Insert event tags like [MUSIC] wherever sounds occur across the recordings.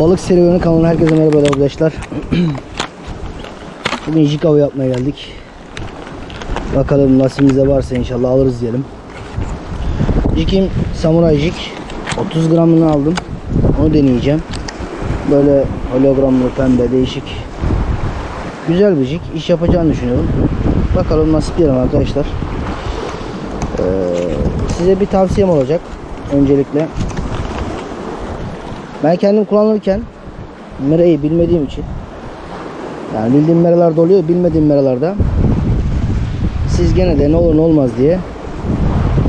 Balık serüveni kanalına herkese merhaba arkadaşlar. [CLEARS THROAT] Bugün jig avı yapmaya geldik. Bakalım nasibimizde varsa inşallah alırız diyelim. Jig'im samuray jig. 30 gramını aldım. Onu deneyeceğim. Böyle hologramlı pembe değişik. Güzel bir jig. İş yapacağını düşünüyorum. Bakalım nasip diyelim arkadaşlar. Ee, size bir tavsiyem olacak. Öncelikle ben kendim kullanırken merayı bilmediğim için yani bildiğim meralarda oluyor bilmediğim meralarda siz gene de ne olur ne olmaz diye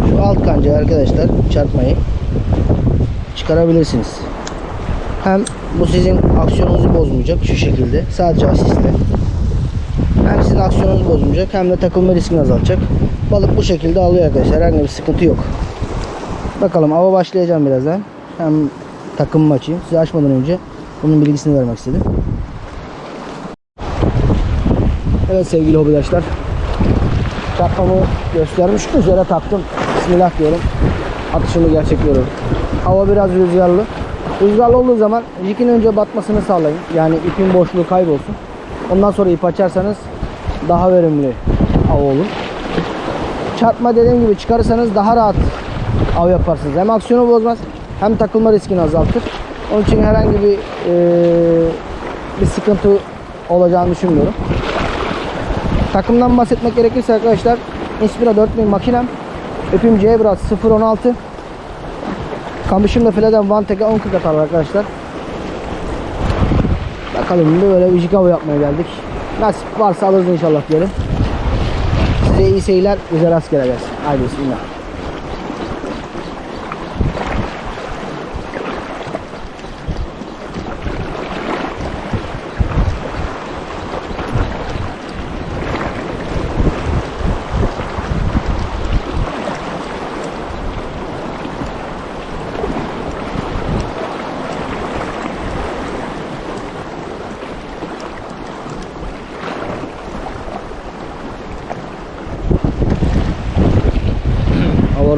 şu alt kancağı arkadaşlar çarpmayı çıkarabilirsiniz. Hem bu sizin aksiyonunuzu bozmayacak şu şekilde sadece asistle. Hem sizin aksiyonunuzu bozmayacak hem de takılma riskini azaltacak. Balık bu şekilde alıyor arkadaşlar. Herhangi bir sıkıntı yok. Bakalım ava başlayacağım birazdan. Hem takımımı açayım. Size açmadan önce bunun bilgisini vermek istedim. Evet sevgili hobidaşlar. Çarpmamı göstermiş üzere taktım. Bismillah diyorum. Atışımı gerçekliyorum. Hava biraz rüzgarlı. Rüzgarlı olduğu zaman jikin önce batmasını sağlayın. Yani ipin boşluğu kaybolsun. Ondan sonra ip açarsanız daha verimli av olur. Çarpma dediğim gibi çıkarırsanız daha rahat av yaparsınız. Hem aksiyonu bozmaz hem takılma riskini azaltır. Onun için herhangi bir eee, bir sıkıntı olacağını düşünmüyorum. Takımdan bahsetmek gerekirse arkadaşlar Inspira 4000 makinem. Öpüm Cebrat 016. Kamışım da fileden Vantek'e 10 40 atar arkadaşlar. Bakalım böyle bir jig yapmaya geldik. Nasip varsa alırız inşallah diyelim. Size iyi seyirler, bize rastgele gelsin. Haydi bismillah.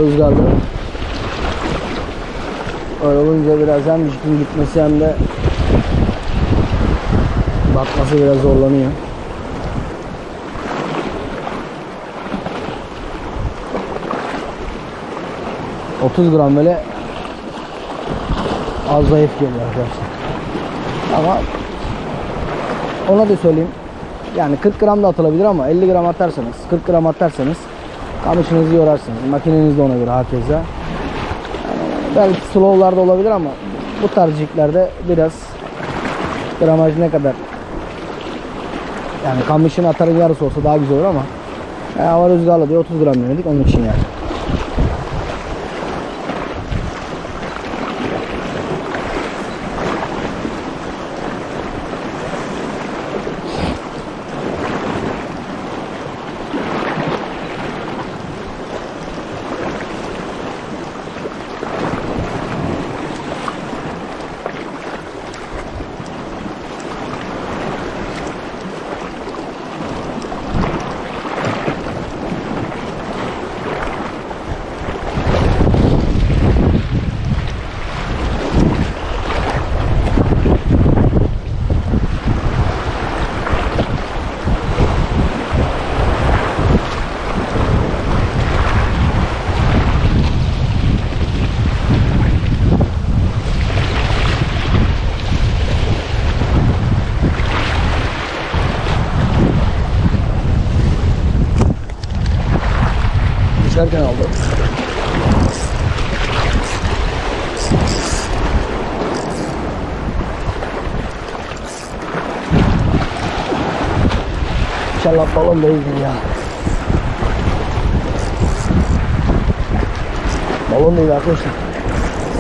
Hava rüzgarlı. Öyle olunca biraz hem jipin gitmesi hem de batması biraz zorlanıyor. ...30 gram böyle... ...az zayıf geliyor arkadaşlar. Ama... ...ona da söyleyeyim... ...yani 40 gram da atılabilir ama 50 gram atarsanız... ...40 gram atarsanız... Kamışınızı yorarsınız. Makineniz de ona göre hakeza. Yani belki slow'larda olabilir ama bu tarz jiglerde biraz gramaj ne kadar yani kamışın atarın yarısı olsa daha güzel olur ama yani hava rüzgarlı diye 30 gram denedik onun için yani. Düşerken aldı. İnşallah balon değildir ya. Balon değil arkadaşlar.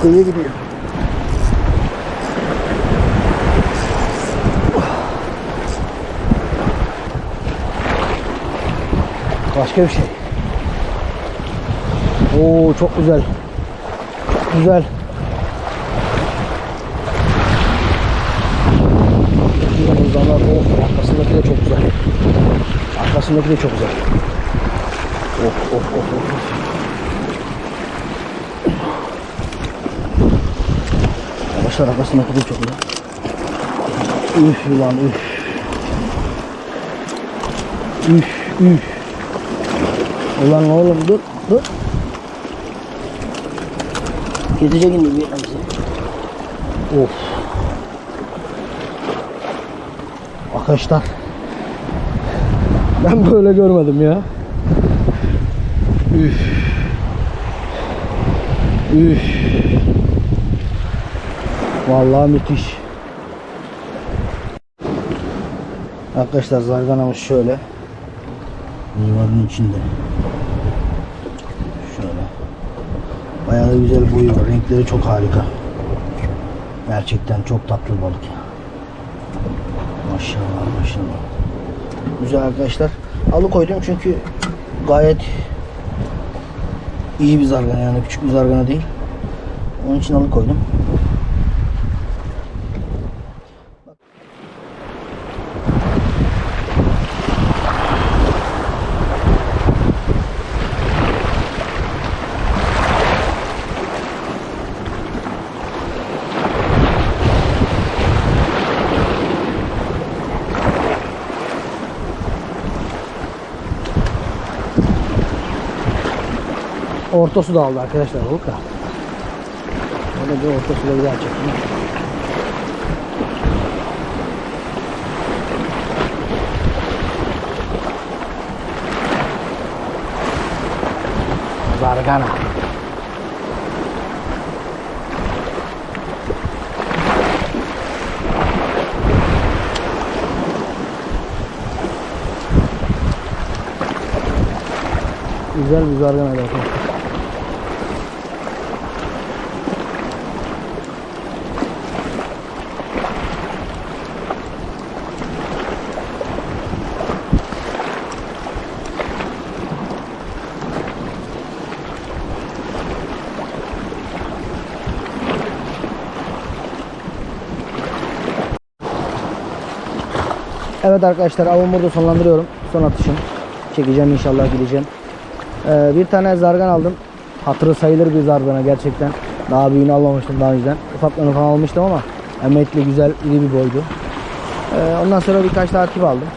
Kıyıya gidiyor. Başka bir şey. Oo çok güzel. Çok güzel. Var. Oh, arkasındaki de çok güzel. Arkasındaki de çok güzel. Of of of of. Arkadaşlar arkasındaki de çok güzel. Üf ulan üf. Üf üf. Ulan oğlum dur dur. Kesecek indi bir hepsi. Of. Arkadaşlar. Ben böyle görmedim ya. Üf. Üf. Vallahi müthiş. Arkadaşlar zarganamız şöyle. Yuvarın içinde. Şöyle. Bayağı güzel boyu var. Renkleri çok harika. Gerçekten çok tatlı balık. Maşallah maşallah. Güzel arkadaşlar. Alıkoydum çünkü gayet iyi bir zargana yani küçük bir zargana değil. Onun için alıkoydum. Orta su da aldı arkadaşlar balık da. Öyle bir orta suda güzel çektim. Zargana. Güzel bir zargana arkadaşlar. Evet arkadaşlar avımı burada sonlandırıyorum. Son atışım. Çekeceğim inşallah gideceğim. Ee, bir tane zargan aldım. Hatırı sayılır bir zargana gerçekten. Daha büyüğünü almamıştım daha önceden. Ufaklarını falan almıştım ama emekli güzel iri bir boydu. Ee, ondan sonra birkaç tip aldım.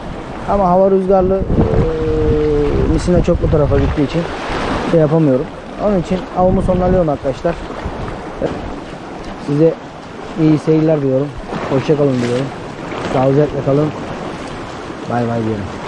Ama hava rüzgarlı ee, misine çok bu tarafa gittiği için şey yapamıyorum. Onun için avımı sonlandırıyorum arkadaşlar. Size iyi seyirler diyorum. Hoşça kalın diyorum. Sağlıcakla kalın. Bay bay diyorum.